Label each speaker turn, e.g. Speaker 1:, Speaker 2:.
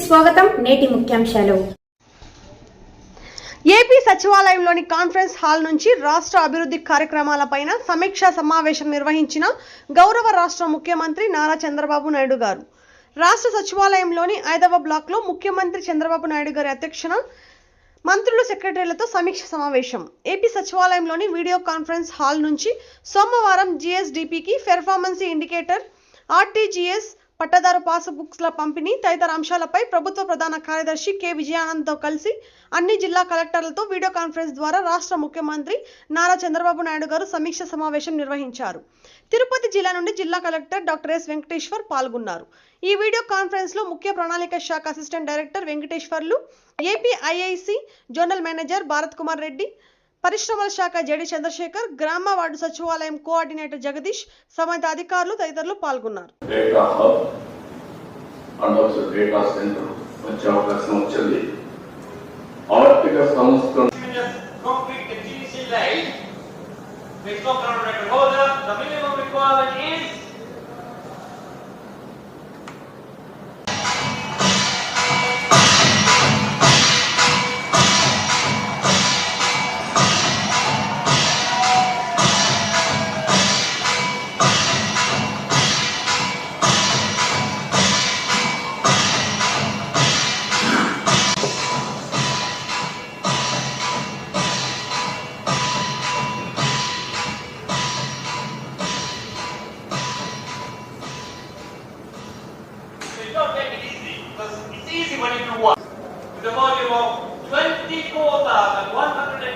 Speaker 1: స్వాగతం నేటి ముఖ్యాంశాలు.
Speaker 2: ఏపీ సచివాలయంలోని కాన్ఫరెన్స్ హాల్ నుంచి రాష్ట్ర అభివృద్ధి కార్యక్రమాలపైన సమీక్షా సమావేశం నిర్వహించిన గౌరవ రాష్ట్ర ముఖ్యమంత్రి నారా చంద్రబాబు నాయుడు గారు. రాష్ట్ర సచివాలయంలోని ఐదవ బ్లాక్లో ముఖ్యమంత్రి చంద్రబాబు నాయుడు గారి అధ్యక్షన మంత్రులు సెక్రటరీలతో సమీక్ష సమావేశం. ఏపీ సచివాలయంలోని వీడియో కాన్ఫరెన్స్ హాల్ నుంచి సోమవారం జిఎస్డిపికి పెర్ఫార్మెన్స్ ఇండికేటర్ ఆర్టీజీఎస్ పట్టదారు పాస్ బుక్స్ల పంపిణీ తదితర అంశాలపై ప్రభుత్వ ప్రధాన కార్యదర్శి కె. విజయానంద్తో కలిసి అన్ని జిల్లా కలెక్టర్లతో వీడియో కాన్ఫరెన్స్ ద్వారా రాష్ట్ర ముఖ్యమంత్రి నారా చంద్రబాబు నాయుడు గారు సమీక్ష సమావేశం నిర్వహించారు. తిరుపతి జిల్లా నుండి జిల్లా కలెక్టర్ డాక్టర్ ఎస్. వెంకటేశ్వర్ పాల్గొన్నారు. ఈ వీడియో కాన్ఫరెన్స్లో ముఖ్య ప్రణాళిక శాఖ assistant director Venkateswarlu APIIC zonal manager Bharat Kumar Reddy పరిశ్రమల శాఖ జడి చంద్రశేఖర్ గ్రామ వార్డు సచివాలయం కోఆర్డినేటర్ జగదీష్ సంబంధిత అధికారులు తదితరులు పాల్గొన్నారు.
Speaker 3: వచ్చే అవకాశం వచ్చింది. ఆర్థిక go around the minimum requirement is Do
Speaker 4: not make it easy, because it's easy when you do one. With a volume of 24,100